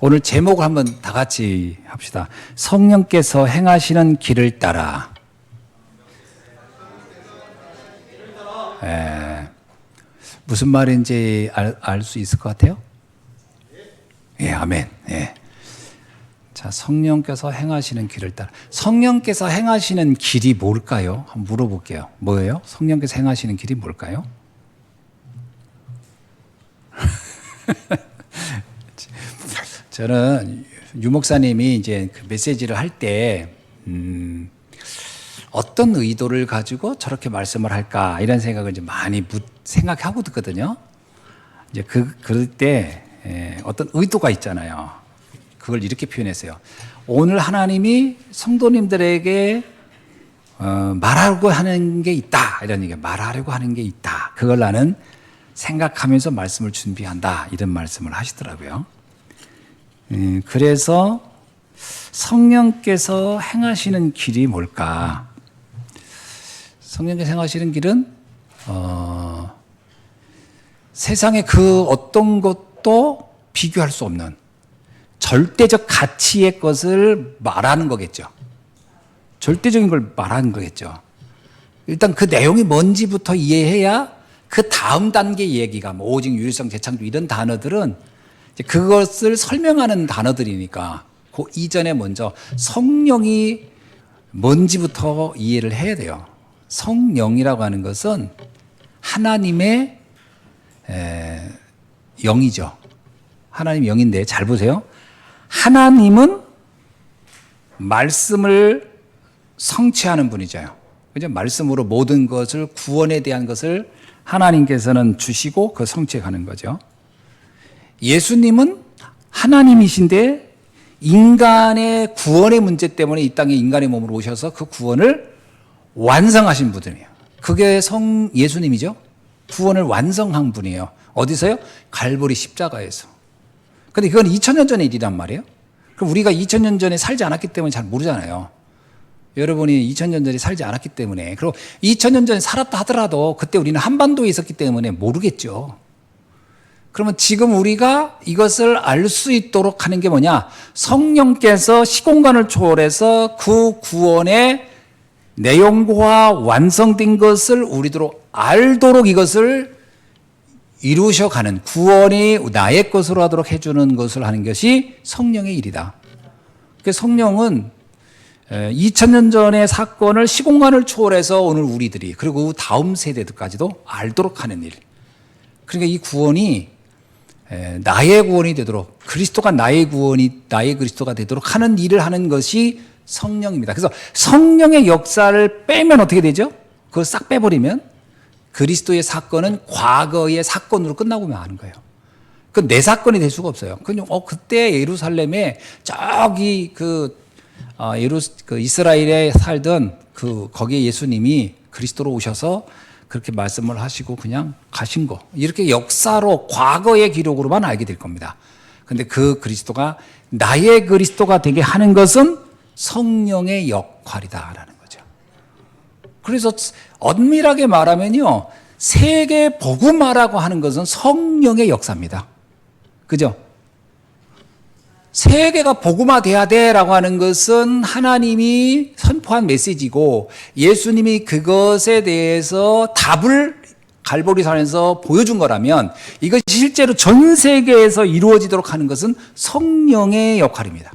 오늘 제목을 한번 다 같이 합시다. 성령께서 행하시는 길을 따라. 예. 무슨 말인지 알 수 있을 것 같아요? 예, 아멘. 예. 자, 성령께서 행하시는 길을 따라. 성령께서 행하시는 길이 뭘까요? 한번 물어볼게요. 뭐예요? 성령께서 행하시는 길이 뭘까요? 저는 유 목사님이 이제 그 메시지를 할 때, 음, 어떤 의도를 가지고 저렇게 말씀을 할까 이런 생각을 이제 많이 묻, 생각하고 듣거든요. 이제 그 그럴 때 예, 어떤 의도가 있잖아요. 그걸 이렇게 표현했어요. 오늘 하나님이 성도님들에게 어, 말하려고 하는 게 있다 이런 얘기. 말하려고 하는 게 있다. 그걸 나는 생각하면서 말씀을 준비한다 이런 말씀을 하시더라고요. 음, 그래서 성령께서 행하시는 길이 뭘까? 성령께서 행하시는 길은 어, 세상의 그 어떤 것도 비교할 수 없는 절대적 가치의 것을 말하는 거겠죠. 절대적인 걸 말하는 거겠죠. 일단 그 내용이 뭔지부터 이해해야 그 다음 단계 얘기가 뭐 오직 유일성 재창조 이런 단어들은 그것을 설명하는 단어들이니까 그 이전에 먼저 성령이 뭔지부터 이해를 해야 돼요. 성령이라고 하는 것은 하나님의 에, 영이죠. 하나님 영인데 잘 보세요. 하나님은 말씀을 성취하는 분이죠. 그죠? 말씀으로 모든 것을 구원에 대한 것을 하나님께서는 주시고 그 성취해 가는 거죠. 예수님은 하나님이신데 인간의 구원의 문제 때문에 이 땅에 인간의 몸으로 오셔서 그 구원을 완성하신 분이에요. 그게 성 예수님이죠. 구원을 완성한 분이에요. 어디서요? 갈보리 십자가에서. 근데 그건 2000년 전의 일이란 말이에요. 그럼 우리가 2000년 전에 살지 않았기 때문에 잘 모르잖아요. 여러분이 2000년 전에 살지 않았기 때문에. 그리고 2000년 전에 살았다 하더라도 그때 우리는 한반도에 있었기 때문에 모르겠죠. 그러면 지금 우리가 이것을 알 수 있도록 하는 게 뭐냐? 성령께서 시공간을 초월해서 그 구원의 내용과 완성된 것을 우리들로 알도록 이것을 이루셔가는 구원이 나의 것으로 하도록 해주는 것을 하는 것이 성령의 일이다. 그 성령은 2000년 전의 사건을 시공간을 초월해서 오늘 우리들이 그리고 다음 세대들까지도 알도록 하는 일. 그러니까 이 구원이 나의 구원이 되도록 그리스도가 나의 구원이 나의 그리스도가 되도록 하는 일을 하는 것이 성령입니다. 그래서 성령의 역사를 빼면 어떻게 되죠? 그걸 싹 빼버리면 그리스도의 사건은 과거의 사건으로 끝나고 마는 거예요. 그 내 사건이 될 수가 없어요. 그냥 어 그때 예루살렘에 저기 그 어, 예루 그 이스라엘에 살던 그 거기에 예수님이 그리스도로 오셔서 그렇게 말씀을 하시고 그냥 가신 거. 이렇게 역사로 과거의 기록으로만 알게 될 겁니다. 근데 그 그리스도가 나의 그리스도가 되게 하는 것은 성령의 역할이다라는 거죠. 그래서 엄밀하게 말하면요. 세계 복음화라고 하는 것은 성령의 역사입니다. 그죠? 세계가 복음화돼야 돼라고 하는 것은 하나님이 선포한 메시지고 예수님이 그것에 대해서 답을 갈보리산에서 보여준 거라면 이것이 실제로 전 세계에서 이루어지도록 하는 것은 성령의 역할입니다.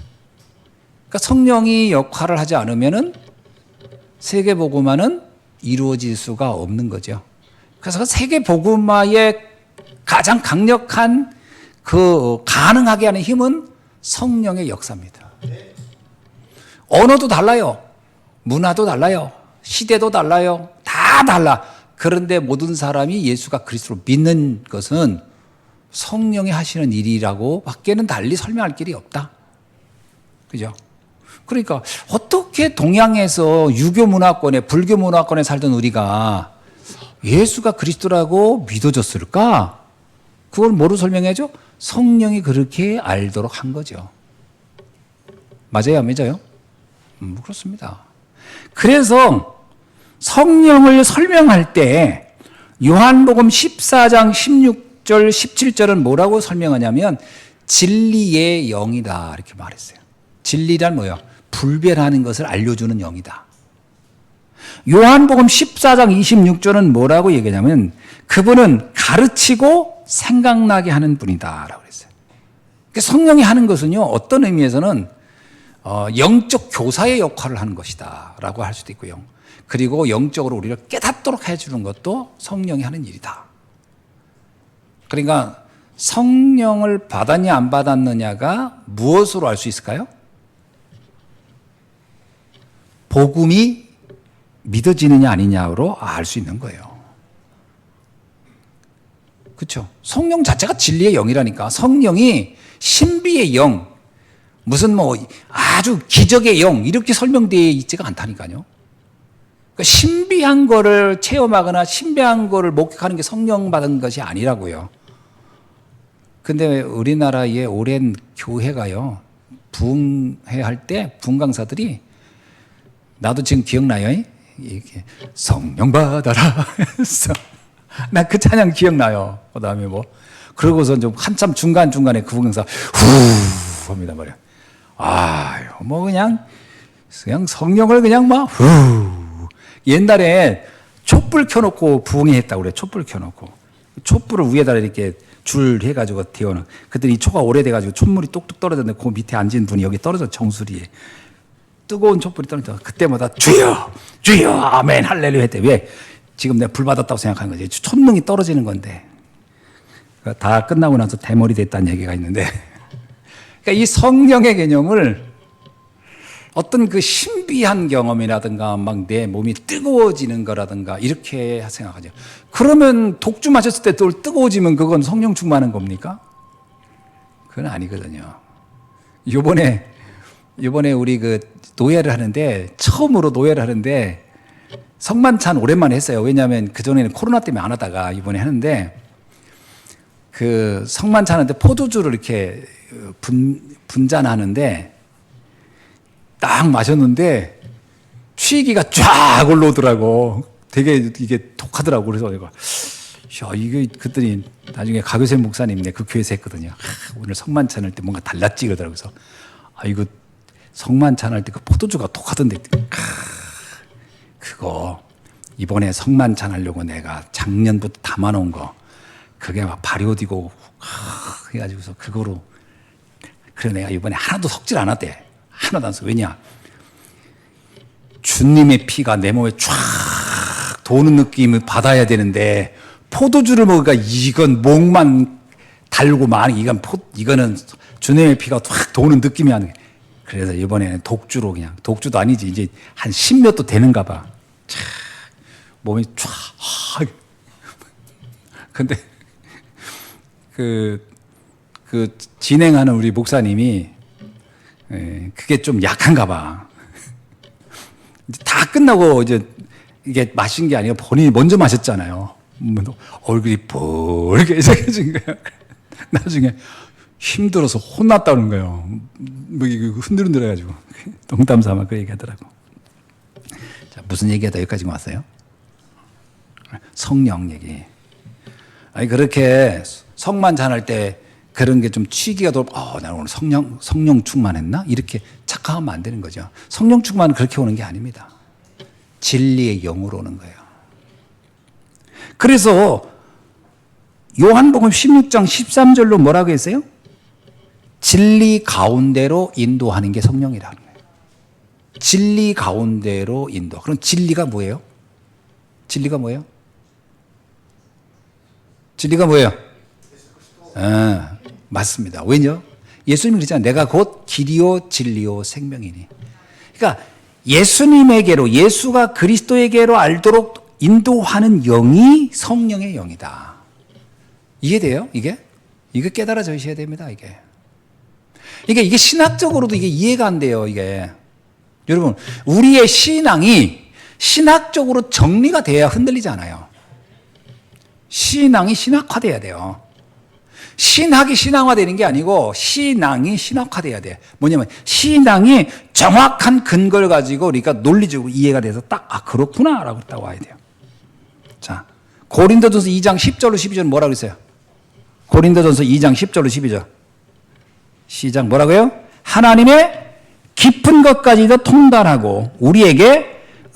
그러니까 성령이 역할을 하지 않으면은 세계 복음화는 이루어질 수가 없는 거죠. 그래서 세계 복음화의 가장 강력한 그 가능하게 하는 힘은 성령의 역사입니다. 언어도 달라요. 문화도 달라요. 시대도 달라요. 다 달라. 그런데 모든 사람이 예수가 그리스도로 믿는 것은 성령이 하시는 일이라고 밖에는 달리 설명할 길이 없다. 그죠? 그러니까 어떻게 동양에서 유교 문화권에 불교 문화권에 살던 우리가 예수가 그리스도라고 믿어졌을까? 그걸 뭐로 설명해줘? 성령이 그렇게 알도록 한 거죠. 맞아요, 안 맞아요? 음, 그렇습니다. 그래서 성령을 설명할 때 요한복음 14장 16절, 17절은 뭐라고 설명하냐면 진리의 영이다 이렇게 말했어요. 진리란 뭐예요? 불변하는 것을 알려주는 영이다. 요한복음 14장 26절은 뭐라고 얘기하냐면 그분은 가르치고 생각나게 하는 분이다라고 그랬어요. 그러니까 성령이 하는 것은요 어떤 의미에서는 어, 영적 교사의 역할을 하는 것이다라고 할 수도 있고요. 그리고 영적으로 우리를 깨닫도록 해주는 것도 성령이 하는 일이다. 그러니까 성령을 받았냐 안 받았느냐가 무엇으로 알 수 있을까요? 복음이 믿어지느냐 아니냐로 알 수 있는 거예요. 그렇죠? 성령 자체가 진리의 영이라니까 성령이 신비의 영, 무슨 뭐 아주 기적의 영 이렇게 설명되어 있지가 않다니까요. 그러니까 신비한 거를 체험하거나 신비한 거를 목격하는 게 성령 받은 것이 아니라고요. 근데 우리나라의 오랜 교회가요. 부흥회 할때 부흥 강사들이 나도 지금 기억나요. 이렇게 성령 받아라 나 그 찬양 기억나요. 그 다음에 뭐 그러고서 좀 한참 중간 중간에 그 부흥사 후 합니다 말이야. 아유 뭐 그냥 그냥 성령을 그냥 막 후. 옛날에 촛불 켜놓고 부흥회 했다고 그래. 촛불 켜놓고 촛불을 위에다 이렇게 줄 해가지고 데워는. 그랬더니 이 초가 오래돼가지고 촛물이 똑똑 떨어졌는데 그 밑에 앉은 분이 여기 떨어져 정수리에 뜨거운 촛불이 떨어져. 그때마다 주여, 주여, 아멘, 할렐루야 했대. 왜? 지금 내가 불 받았다고 생각하는 거지. 촛능이 떨어지는 건데. 그러니까 다 끝나고 나서 대머리 됐다는 얘기가 있는데. 그러니까 이 성령의 개념을 어떤 그 신비한 경험이라든가 막 내 몸이 뜨거워지는 거라든가 이렇게 생각하죠. 그러면 독주 마셨을 때 또 뜨거워지면 그건 성령 충만한 겁니까? 그건 아니거든요. 요번에 요번에 우리 그 노예를 하는데 처음으로 노예를 하는데 성만찬 오랜만에 했어요. 왜냐하면 그 전에는 코로나 때문에 안 하다가 이번에 하는데 그 성만찬 하는데 포도주를 이렇게 분 분잔하는데 딱 마셨는데 취기가 쫙 올라오더라고. 되게 이게 독하더라고. 그래서 내가 야, 이게 그랬더니 나중에 가교생 목사님네 그 교회에서 했거든요. 하, 오늘 성만찬 할 때 뭔가 달랐지 그러더라고요. 그래서 아, 이거 성만찬 할 때 그 포도주가 독하던데. 아, 그거 이번에 성만찬 하려고 내가 작년부터 담아놓은 거 그게 막 발효되고 하, 해가지고서 그거로 그래 내가 이번에 하나도 섞질 않았대. 하나도 안 써. 왜냐? 주님의 피가 내 몸에 쫙 도는 느낌을 받아야 되는데 포도주를 먹으니까 이건 목만 달고 많이 이건 포 이거는 주님의 피가 확 도는 느낌이 안 돼. 그래서 이번에는 독주로 그냥 독주도 아니지 이제 한 십몇도 되는가 봐. 차, 몸이 쫙. 근데 그, 그 진행하는 우리 목사님이 예, 그게 좀 약한가 봐. 이제 다 끝나고 이제 이게 마신 게 아니라 본인이 먼저 마셨잖아요. 뭐 얼굴이 뻘개져진 거야. 나중에 힘들어서 혼났다는 거예요. 뭐 흔들흔들해가지고 농담 삼아 그 얘기하더라고. 자 무슨 얘기하다 여기까지 왔어요? 성령 얘기. 아니 그렇게 성만 잔할 때 그런 게 좀 취기가 돌, 어, 나는 오늘 성령, 성령 충만했나? 이렇게 착각하면 안 되는 거죠. 성령 충만은 그렇게 오는 게 아닙니다. 진리의 영으로 오는 거예요. 그래서 요한복음 16장 13절로 뭐라고 했어요? 진리 가운데로 인도하는 게 성령이라는 거예요. 진리 가운데로 인도. 그럼 진리가 뭐예요? 진리가 뭐예요? 진리가 뭐예요? 아, 맞습니다. 왜냐? 예수님이 그러잖아요. 내가 곧 길이요 진리요 생명이니. 그러니까 예수님에게로 예수가 그리스도에게로 알도록 인도하는 영이 성령의 영이다. 이해돼요? 이게? 이게 깨달아져야 됩니다. 이게. 그러니까 이게 신학적으로도 이게 이해가 안 돼요. 이게. 여러분, 우리의 신앙이 신학적으로 정리가 돼야 흔들리지 않아요. 신앙이 신학화돼야 돼요. 신학이 신앙화되는 게 아니고 신앙이 신학화돼야 돼. 뭐냐면 신앙이 정확한 근거를 가지고 우리가 논리적으로 이해가 돼서 딱 아 그렇구나라고 딱 와야 돼요. 자 고린도전서 2장 10절로 12절 뭐라고 했어요? 고린도전서 2장 10절로 12절. 시작 뭐라고요? 하나님의 깊은 것까지도 통달하고 우리에게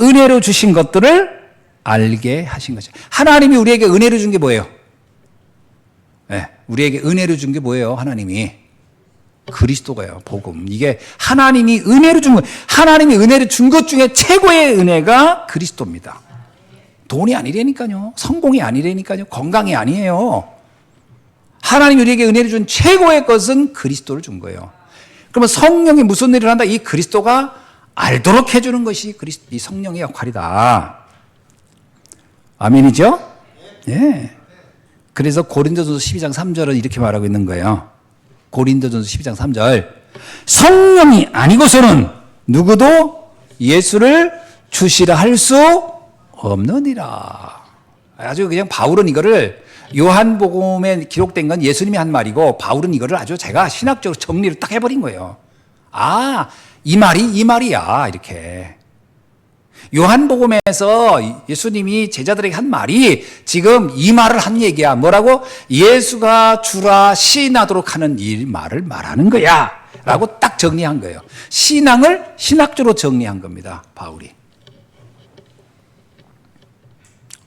은혜로 주신 것들을 알게 하신 거죠. 하나님이 우리에게 은혜로 준게 뭐예요? 네, 우리에게 은혜로 준게 뭐예요? 하나님이 그리스도가요. 복음. 이게 하나님이 은혜로 준 거. 하나님이 은혜를 준 것 중에 최고의 은혜가 그리스도입니다. 돈이 아니라니까요. 성공이 아니라니까요. 건강이 아니에요. 하나님이 우리에게 은혜를 준 최고의 것은 그리스도를 준 거예요. 그러면 성령이 무슨 일을 한다? 이 그리스도가 알도록 해주는 것이 이 성령의 역할이다. 아멘이죠? 예. 그래서 고린도전서 12장 3절은 이렇게 말하고 있는 거예요. 고린도전서 12장 3절. 성령이 아니고서는 누구도 예수를 주시라 할 수 없느니라. 아주 그냥 바울은 이거를 요한복음에 기록된 건 예수님이 한 말이고 바울은 이거를 아주 제가 신학적으로 정리를 딱 해버린 거예요. 아, 이 말이 이 말이야. 이렇게. 요한복음에서 예수님이 제자들에게 한 말이 지금 이 말을 한 얘기야. 뭐라고? 예수가 주라 시인하도록 하는 이 말을 말하는 거야. 라고 딱 정리한 거예요. 신앙을 신학적으로 정리한 겁니다. 바울이.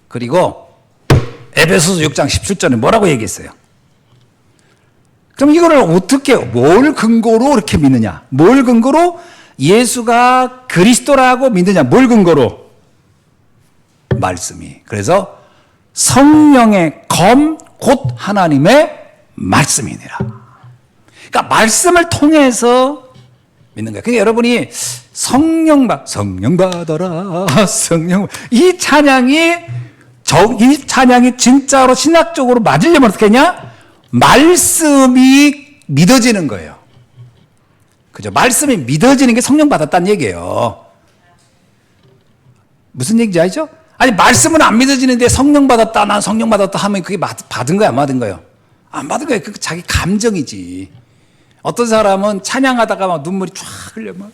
그리고 에베소서 6장 17절에 뭐라고 얘기했어요? 그럼 이거를 어떻게 뭘 근거로 이렇게 믿느냐? 뭘 근거로 예수가 그리스도라고 믿느냐? 뭘 근거로? 말씀이. 그래서 성령의 검 곧 하나님의 말씀이니라. 그러니까 말씀을 통해서 믿는 거예요. 그러니까 여러분이 성령 받 성령 받아라 성령 이 찬양이 저, 이 찬양이 진짜로 신학적으로 맞으려면 어떻게 하냐? 말씀이 믿어지는 거예요. 그죠? 말씀이 믿어지는 게 성령 받았다는 얘기예요. 무슨 얘기인지 알죠? 아니, 말씀은 안 믿어지는데 성령 받았다, 난 성령 받았다 하면 그게 받은 거야, 안 받은 거예요? 안 받은 거예요. 그 자기 감정이지. 어떤 사람은 찬양하다가 막 눈물이 쫙 흘려, 막,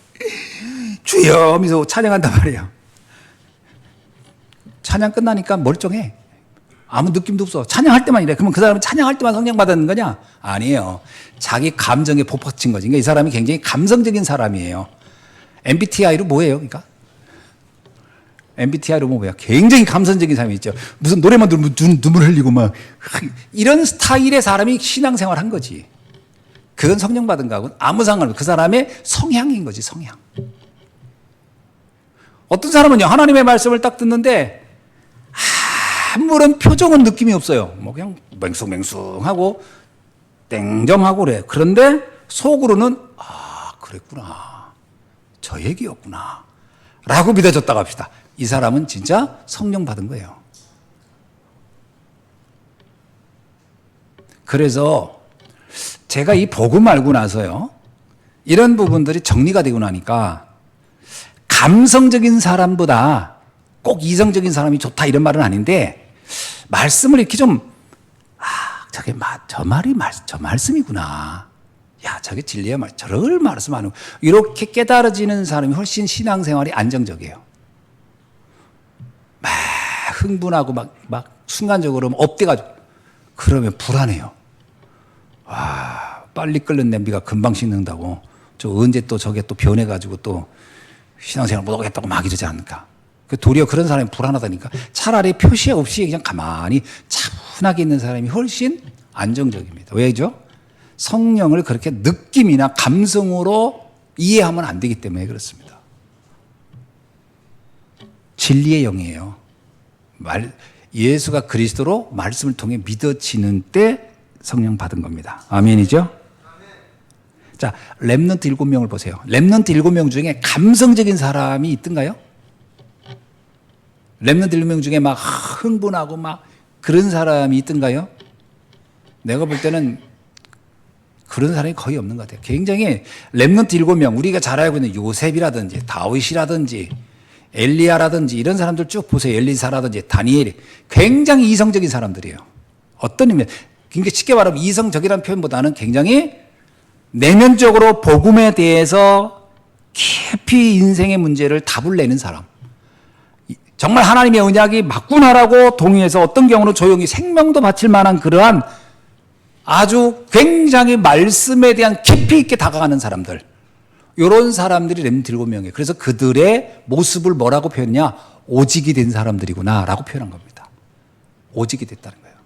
주여! 하면서 찬양한단 말이에요. 찬양 끝나니까 멀쩡해. 아무 느낌도 없어. 찬양할 때만 이래. 그러면 그 사람은 찬양할 때만 성령 받았는 거냐? 아니에요. 자기 감정에 복받친 거지. 그러니까 이 사람이 굉장히 감성적인 사람이에요. MBTI로 뭐예요? 그러니까? MBTI로 뭐 뭐야? 굉장히 감성적인 사람이 있죠. 무슨 노래만 들으면 눈, 눈물 흘리고 막. 이런 스타일의 사람이 신앙생활 한 거지. 그건 성령 받은 거하고는 아무 상관없어. 그 사람의 성향인 거지, 성향. 어떤 사람은요, 하나님의 말씀을 딱 듣는데, 아무런 표정은 느낌이 없어요. 뭐 그냥 맹숭맹숭하고 땡정하고 그래. 그런데 속으로는 아 그랬구나. 저 얘기였구나. 라고 믿어졌다고 합시다. 이 사람은 진짜 성령 받은 거예요. 그래서 제가 이 복음 알고 나서요. 이런 부분들이 정리가 되고 나니까 감성적인 사람보다 꼭 이성적인 사람이 좋다 이런 말은 아닌데 말씀을 이렇게 좀 아, 저게 마, 저 말이 말, 저 말씀이구나. 야, 저게 진리의 말, 저럴 말씀하는 이렇게 깨달아지는 사람이 훨씬 신앙생활이 안정적이에요. 막 흥분하고 막, 막 순간적으로 업돼가지고 그러면 불안해요. 와, 빨리 끓는 냄비가 금방 식는다고. 저 언제 또 저게 또 변해가지고 또 신앙생활 못하겠다고 막 이러지 않을까. 그 도리어 그런 사람이 불안하다니까. 차라리 표시 없이 그냥 가만히 차분하게 있는 사람이 훨씬 안정적입니다. 왜죠? 성령을 그렇게 느낌이나 감성으로 이해하면 안 되기 때문에 그렇습니다. 진리의 영이에요. 말, 예수가 그리스도로 말씀을 통해 믿어지는 때 성령 받은 겁니다. 아멘이죠? 자, 랩넌트 일곱 명을 보세요. 랩넌트 일곱 명 중에 감성적인 사람이 있던가요? 랩넌트 일곱 명 중에 막 흥분하고 막 그런 사람이 있던가요? 내가 볼 때는 그런 사람이 거의 없는 것 같아요. 굉장히 랩넌트 일곱 명, 우리가 잘 알고 있는 요셉이라든지 다윗이라든지 엘리야라든지 이런 사람들 쭉 보세요. 엘리사라든지 다니엘이 굉장히 이성적인 사람들이에요. 어떤 의미? 그러니까 쉽게 말하면 이성적이라는 표현보다는 굉장히 내면적으로 복음에 대해서 깊이 인생의 문제를 답을 내는 사람. 정말 하나님의 언약이 맞구나라고 동의해서 어떤 경우는 조용히 생명도 바칠 만한 그러한 아주 굉장히 말씀에 대한 깊이 있게 다가가는 사람들. 요런 사람들이 렘 일곱 명이에요. 그래서 그들의 모습을 뭐라고 표현냐? 오직이 된 사람들이구나라고 표현한 겁니다. 오직이 됐다는 거예요.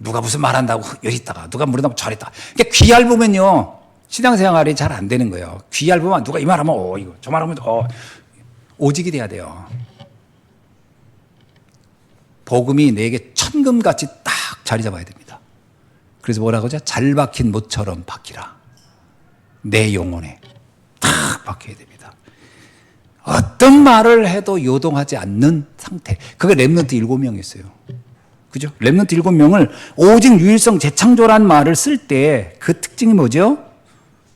누가 무슨 말한다고 여기 있다가 누가 물어다고 있다가. 그러니까 귀 얇으면요. 신앙생활이 잘 안 되는 거예요. 귀 얇으면 누가 이 말하면 어 이거 저 말하면 어 오직이 돼야 돼요. 복음이 내게 천금같이 딱 자리 잡아야 됩니다. 그래서 뭐라고 하죠? 잘 박힌 못처럼 박히라. 내 영혼에 딱 박혀야 됩니다. 어떤 말을 해도 요동하지 않는 상태. 그게 랩런트 일곱 명이었어요. 그죠? 랩런트 일곱 명을 오직 유일성 재창조란 말을 쓸 때 그 특징이 뭐죠?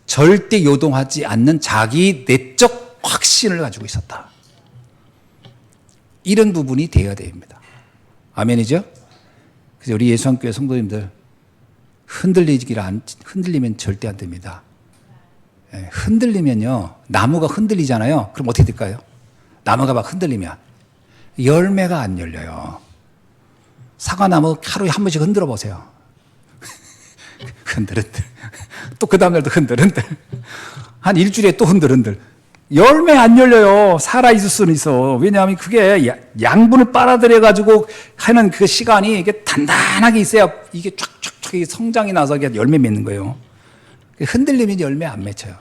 절대 요동하지 않는 자기 내적 확신을 가지고 있었다. 이런 부분이 되어야 됩니다. 아멘이죠? 그래서 우리 예수한교회 성도님들 흔들리기를 안, 흔들리면 절대 안 됩니다. 예, 흔들리면요, 나무가 흔들리잖아요. 그럼 어떻게 될까요? 나무가 막 흔들리면 열매가 안 열려요. 사과나무 하루에 한 번씩 흔들어 보세요. 흔들흔들. 또 그 다음날도 흔들흔들. 한 일주일에 또 흔들흔들. 열매 안 열려요. 살아있을 수는 있어. 왜냐하면 그게 야- 양분을 빨아들여가지고 하는 그 시간이 이게 단단하게 있어야 이게 쫙쫙쫙 성장이 나서 이게 열매 맺는 거예요. 흔들리면 열매 안 맺혀요.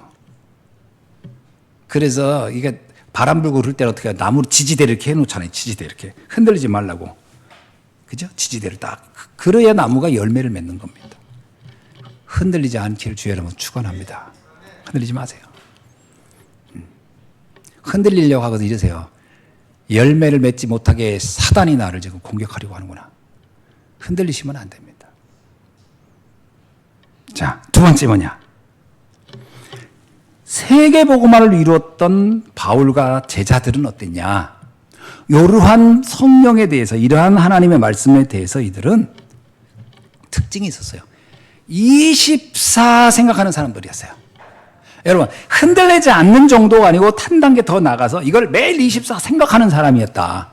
그래서 이게 바람 불고 그럴 때는 어떻게 해요? 나무 지지대를 이렇게 해놓잖아요. 지지대 이렇게. 흔들리지 말라고. 그죠? 지지대를 딱. 그래야 나무가 열매를 맺는 겁니다. 흔들리지 않기를 주의 여러분 축원합니다. 흔들리지 마세요. 음. 흔들리려고 하거든 이러세요. 열매를 맺지 못하게 사단이 나를 지금 공격하려고 하는구나. 흔들리시면 안 됩니다. 자, 두 번째 뭐냐? 세계 복음화를 이루었던 바울과 제자들은 어땠냐? 이러한 성령에 대해서 이러한 하나님의 말씀에 대해서 이들은 특징이 있었어요. 24 생각하는 사람들이었어요. 여러분, 흔들리지 않는 정도가 아니고 한 단계 더 나가서 이걸 매일 24 생각하는 사람이었다.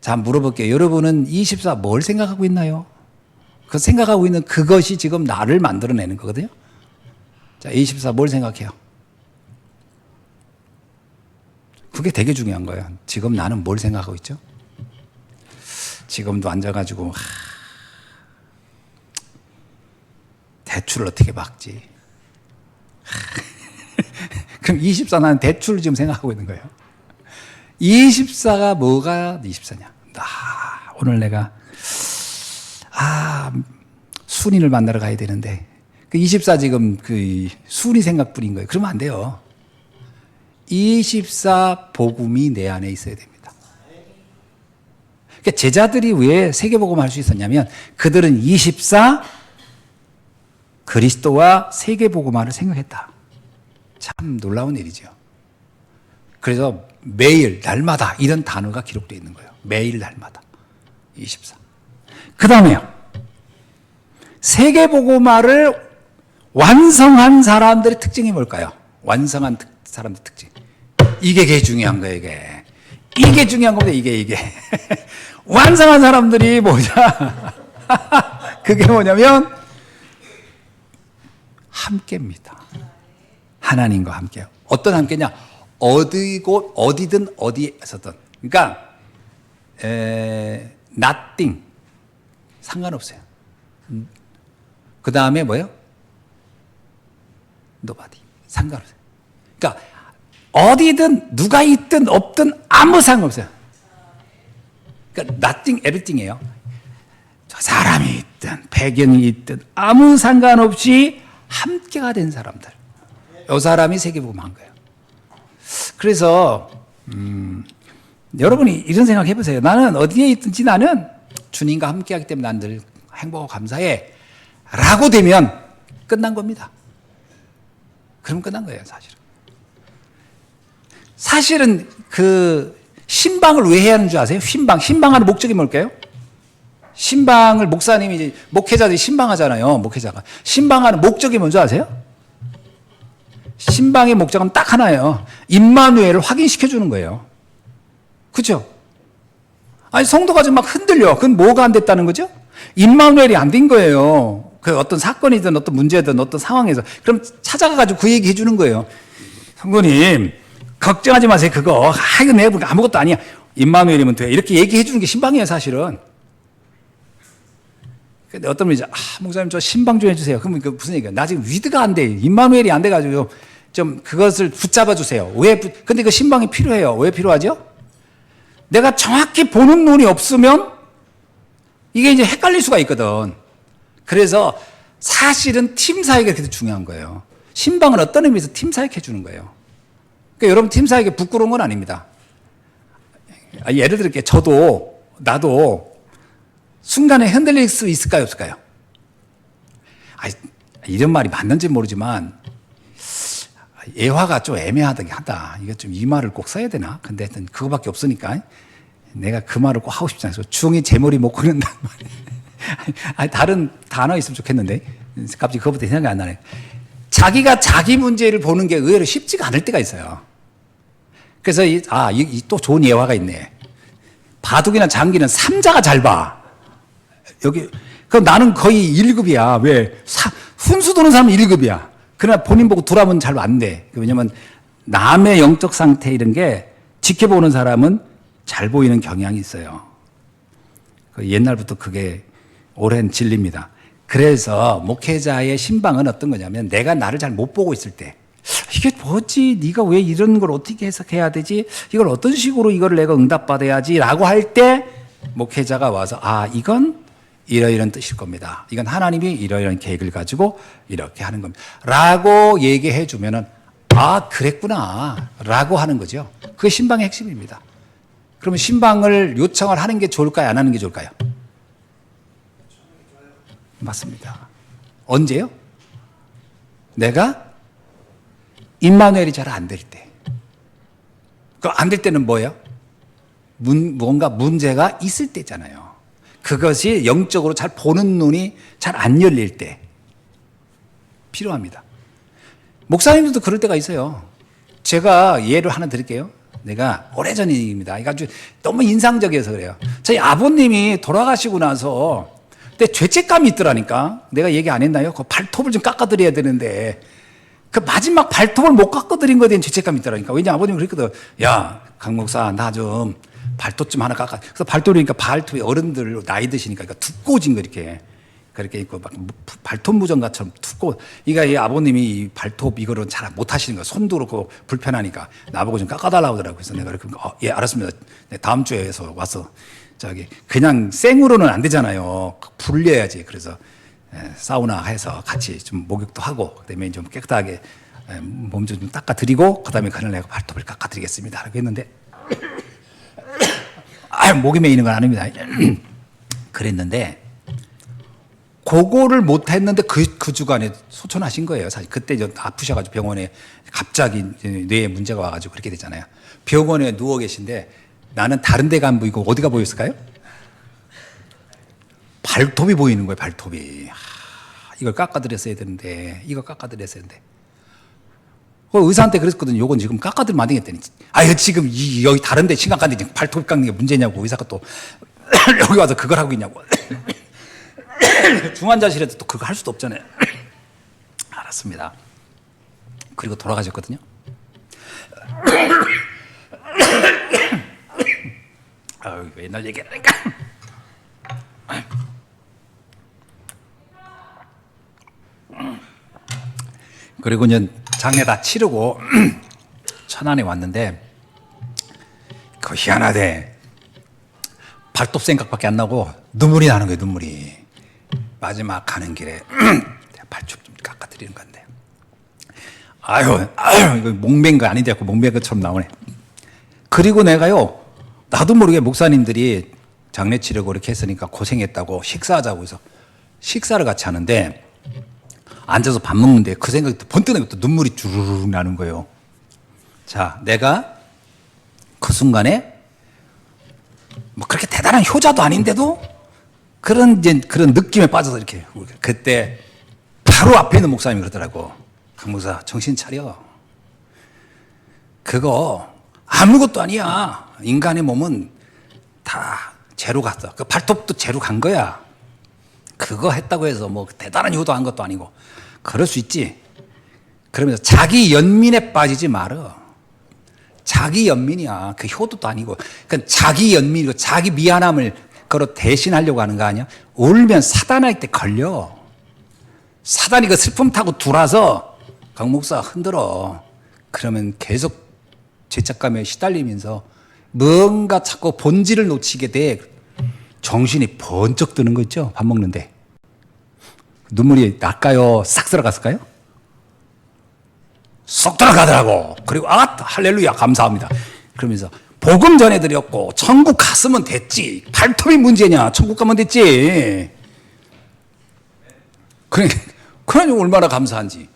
자, 물어볼게요. 여러분은 24 뭘 생각하고 있나요? 그 생각하고 있는 그것이 지금 나를 만들어내는 거거든요. 자, 24 뭘 생각해요? 그게 되게 중요한 거예요. 지금 나는 뭘 생각하고 있죠? 지금도 앉아가지고, 하, 대출을 어떻게 받지? 그럼 24 나는 대출을 지금 생각하고 있는 거예요. 24가 뭐가 24냐? 아, 오늘 내가 아 순이를 만나러 가야 되는데 그 24 지금 그 순이 생각뿐인 거예요. 그러면 안 돼요. 24 복음이 내 안에 있어야 됩니다. 그러니까 제자들이 왜 세계복음 할수 있었냐면 그들은 24 그리스도와 세계복음화를 생각했다. 참 놀라운 일이죠. 그래서 매일 날마다 이런 단어가 기록되어 있는 거예요. 매일 날마다 24. 그 다음에요. 세계복음화를 완성한 사람들의 특징이 뭘까요? 완성한 특- 사람들 특징. 이게 게 중요한 거예요, 이게. 이게 중요한 겁니다, 이게, 이게. 완성한 사람들이 뭐냐? 그게 뭐냐면, 함께입니다. 하나님과 함께요. 어떤 함께냐? 어디고 어디든 어디에서든. 그러니까 에, nothing 상관없어요. 그 다음에 뭐요? nobody 상관없어요. 그러니까 어디든 누가 있든 없든 아무 상관없어요. 그러니까 nothing everything이에요. 저 사람이 있든 배경이 있든 아무 상관없이 함께가 된 사람들. 이 사람이 세계복음 한 거예요. 그래서 음, 여러분이 이런 생각 해보세요. 나는 어디에 있든지 나는 주님과 함께하기 때문에 난 늘 행복하고 감사해. 라고 되면 끝난 겁니다. 그럼 끝난 거예요, 사실은. 사실은 그 신방을 왜 해야 하는 줄 아세요? 신방. 신방하는 목적이 뭘까요? 신방을 목사님이 이제 목회자들이 신방하잖아요. 목회자가. 신방하는 목적이 뭔지 아세요? 신방의 목적은 딱 하나예요. 임마누엘을 확인시켜 주는 거예요. 그죠? 아니 성도가 지금 막 흔들려. 그건 뭐가 안 됐다는 거죠? 임마누엘이 안 된 거예요. 그 어떤 사건이든 어떤 문제든 어떤 상황에서 그럼 찾아가 가지고 그 얘기 해 주는 거예요. 성도님 걱정하지 마세요. 그거 내가 보니까 아무것도 아니야. 임마누엘이면 돼. 이렇게 얘기해 주는 게 신방이에요, 사실은. 근데 어떤 분이 이제, 아, 목사님 저 신방 좀 해주세요. 그러면 그 무슨 얘기야? 나 지금 위드가 안 돼. 임마누엘이 안 돼가지고 좀 그것을 붙잡아 주세요. 왜? 붙- 근데 그 신방이 필요해요. 왜 필요하죠? 내가 정확히 보는 눈이 없으면 이게 이제 헷갈릴 수가 있거든. 그래서 사실은 팀 사역이 그렇게 중요한 거예요. 신방은 어떤 의미에서 팀 사역해 주는 거예요. 그러니까 여러분 팀 사역이 부끄러운 건 아닙니다. 아, 예를 들게 저도 나도 순간에 흔들릴 수 있을까요, 없을까요? 아, 이런 말이 맞는지 모르지만 예화가 좀 애매하긴 하다. 이거 좀 이 말을 꼭 써야 되나? 근데 하여튼 그거밖에 없으니까 내가 그 말을 꼭 하고 싶지 않아서 중이 제 머리 못 걷는단 말이에요. 다른 단어 있으면 좋겠는데 갑자기 그것부터 생각이 안 나네. 자기가 자기 문제를 보는 게 의외로 쉽지가 않을 때가 있어요. 그래서 이, 아, 이, 이 또 좋은 예화가 있네. 바둑이나 장기는 삼자가 잘 봐. 여기 그럼 나는 거의 1급이야. 왜? 사, 훈수 도는 사람은 1급이야. 그러나 본인 보고 두라면 잘 안 돼. 왜냐면 남의 영적 상태 이런 게 지켜보는 사람은 잘 보이는 경향이 있어요. 그 옛날부터 그게 오랜 진리입니다. 그래서 목회자의 신방은 어떤 거냐면 내가 나를 잘 못 보고 있을 때 이게 뭐지? 네가 왜 이런 걸 어떻게 해석해야 되지? 이걸 어떤 식으로 이걸 내가 응답받아야지라고 할 때 목회자가 와서 아 이건 이러이런 뜻일 겁니다. 이건 하나님이 이러이런 계획을 가지고 이렇게 하는 겁니다. 라고 얘기해 주면은 아 그랬구나 라고 하는 거죠. 그게 신방의 핵심입니다. 그러면 신방을 요청을 하는 게 좋을까요? 안 하는 게 좋을까요? 맞습니다. 언제요? 내가 임마누엘이 잘 안 될 때. 그 안 될 때는 뭐예요? 문, 뭔가 문제가 있을 때잖아요. 그것이 영적으로 잘 보는 눈이 잘 안 열릴 때 필요합니다. 목사님들도 그럴 때가 있어요. 제가 예를 하나 드릴게요. 내가 오래전 일입니다. 아주 너무 인상적이어서 그래요. 저희 아버님이 돌아가시고 나서 근데 죄책감이 있더라니까. 내가 얘기 안 했나요? 그 발톱을 좀 깎아드려야 되는데 그 마지막 발톱을 못 깎아드린 거에 대한 죄책감이 있더라니까. 왜냐 아버님이 그랬거든. 야, 강 목사 나 좀 발톱 좀 하나 깎아. 그래서 발톱이니까 발톱이 어른들 나이 드시니까 그러니까 두꺼워진 거 이렇게. 그렇게 있고 막 발톱 무정가처럼 두꺼워. 이가 이 아버님이 이 발톱 이거를 잘 못 하시는 거야. 손도 그렇고 불편하니까 나보고 좀 깎아달라고 하더라고. 그래서 내가 이렇게 어, 예 알았습니다. 네, 다음 주에 서 와서 저기 그냥 생으로는 안 되잖아요. 불려야지. 그래서 예, 사우나 해서 같이 좀 목욕도 하고 그다음에 좀 깨끗하게 몸 좀 닦아 드리고 그다음에 그날 내가 발톱을 깎아 드리겠습니다. 라고 했는데 아, 목이 메이는 건 아닙니다. 그랬는데 그거를 못 했는데 그, 그 주간에 소천하신 거예요. 사실 그때 저 아프셔가지고 병원에 갑자기 뇌에 문제가 와가지고 그렇게 되잖아요. 병원에 누워 계신데 나는 다른 데가 안 보이고 어디가 보였을까요? 발톱이 보이는 거예요, 발톱이. 하, 이걸 깎아드렸어야 되는데, 이거 깎아드렸어야 되는데. 그 의사한테 그랬거든요. 요건 지금 깎아드리면 안 되겠다니. 아, 이거 지금 이, 여기 다른 데 심각 간데 지금 발톱 깎는 게 문제냐고 의사가 또 여기 와서 그걸 하고 있냐고. 중환자실에도 또 그거 할 수도 없잖아요. 알았습니다. 그리고 돌아가셨거든요. 아유, 옛날 얘기하니까. 그리고 이제 장례 다 치르고 천안에 왔는데 그 희한하대 발톱 생각밖에 안 나고 눈물이 나는 거예요 눈물이. 마지막 가는 길에 발톱 좀 깎아드리는 건데. 아유 아유 이거 목맨 거 아닌데 자꾸 목맨 것처럼 나오네. 그리고 내가요 나도 모르게 목사님들이 장례 치르고 이렇게 했으니까 고생했다고 식사하자고 해서 식사를 같이 하는데 앉아서 밥 먹는데 그 생각이 또 번뜩 나고 또 눈물이 주르륵 나는 거예요. 자, 내가 그 순간에 뭐 그렇게 대단한 효자도 아닌데도 그런 이제 그런 느낌에 빠져서 이렇게 그때 바로 앞에 있는 목사님이 그러더라고. 강 목사 정신 차려. 그거 아무것도 아니야. 인간의 몸은 다 재로 갔어. 그 발톱도 재로 간 거야. 그거 했다고 해서 뭐 대단한 효도한 것도 아니고 그럴 수 있지. 그러면서 자기 연민에 빠지지 말어. 자기 연민이야. 그 효도도 아니고. 그 자기 연민이고 자기 미안함을 그로 대신하려고 하는 거 아니야? 울면 사단할 때 걸려. 사단이 그 슬픔 타고 들어와서 강 목사 흔들어. 그러면 계속 죄책감에 시달리면서 뭔가 자꾸 본질을 놓치게 돼. 정신이 번쩍 드는 거 있죠? 밥 먹는데. 눈물이 날까요? 싹 들어갔을까요? 쏙 들어가더라고. 그리고 아 할렐루야 감사합니다. 그러면서 복음 전해드렸고 천국 갔으면 됐지. 발톱이 문제냐? 천국 가면 됐지. 그래, 그러니 얼마나 감사한지.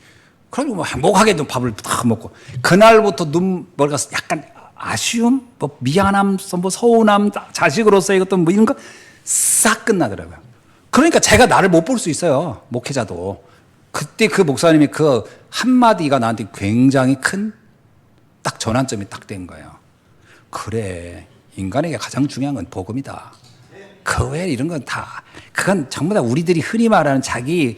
그러니 뭐 행복하게 좀 밥을 다 먹고 그날부터 눈 뭐가 약간 아쉬움, 뭐 미안함, 뭐 서운함, 자식으로서 이것도 뭐 이런 거 싹 끝나더라고요. 그러니까 제가 나를 못 볼 수 있어요. 목회자도. 그때 그 목사님이 그 한마디가 나한테 굉장히 큰 딱 전환점이 딱 된 거예요. 그래. 인간에게 가장 중요한 건 복음이다. 그 외에 이런 건 다, 그건 전부 다 우리들이 흔히 말하는 자기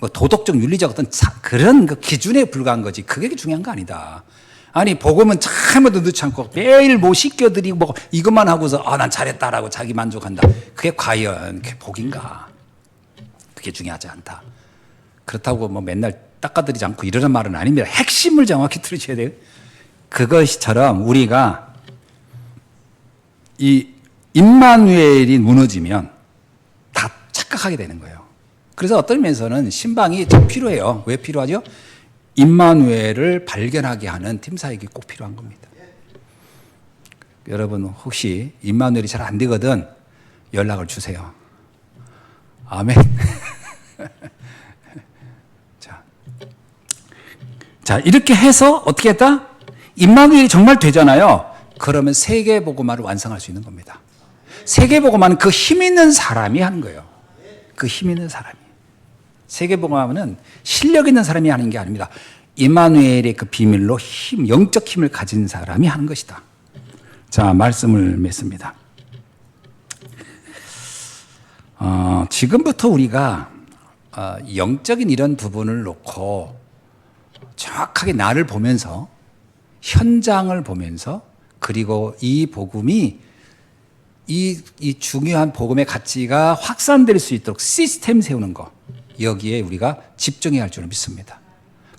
뭐 도덕적, 윤리적 어떤 자- 그런 그 기준에 불과한 거지. 그게 중요한 거 아니다. 아니, 복음은 참에도 넣지 않고 매일 뭐 씻겨드리고 뭐 이것만 하고서 아, 난 잘했다라고 자기 만족한다. 그게 과연 그게 복인가? 그게 중요하지 않다. 그렇다고 뭐 맨날 닦아드리지 않고 이러는 말은 아닙니다. 핵심을 정확히 들으셔야 돼요. 그것처럼 우리가 이 임마누엘이 무너지면 다 착각하게 되는 거예요. 그래서 어떤 면에서는 신방이 참 필요해요. 왜 필요하죠? 임마누엘을 발견하게 하는 팀사역이 꼭 필요한 겁니다. 여러분 혹시 임마누엘이 잘 안 되거든 연락을 주세요. 아멘. 자, 자 이렇게 해서 어떻게 했다? 임마누엘이 정말 되잖아요. 그러면 세계 보고만을 완성할 수 있는 겁니다. 세계 보고만은 그 힘 있는 사람이 하는 거예요. 그 힘 있는 사람이. 세계 보고만은 실력 있는 사람이 하는 게 아닙니다. 임마누엘의 그 비밀로 힘, 영적 힘을 가진 사람이 하는 것이다. 자, 말씀을 맺습니다. 어, 지금부터 우리가 어, 영적인 이런 부분을 놓고 정확하게 나를 보면서 현장을 보면서 그리고 이 복음이 이, 이 중요한 복음의 가치가 확산될 수 있도록 시스템 세우는 거 여기에 우리가 집중해야 할 줄을 믿습니다.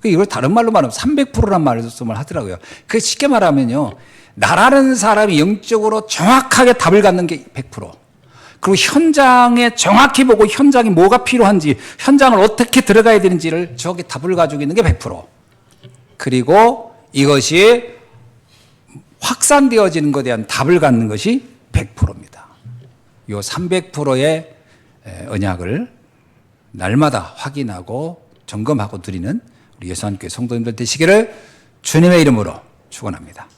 그 이걸 다른 말로 말하면 300%란 말씀을 하더라고요. 그 쉽게 말하면요. 나라는 사람이 영적으로 정확하게 답을 갖는 게 100%. 그리고 현장에 정확히 보고 현장이 뭐가 필요한지, 현장을 어떻게 들어가야 되는지를 저기 답을 가지고 있는 게 100%. 그리고 이것이 확산되어지는 것에 대한 답을 갖는 것이 100%입니다. 이 300%의 언약을 날마다 확인하고 점검하고 드리는 우리 예수한교회 성도님들 되시기를 주님의 이름으로 축원합니다.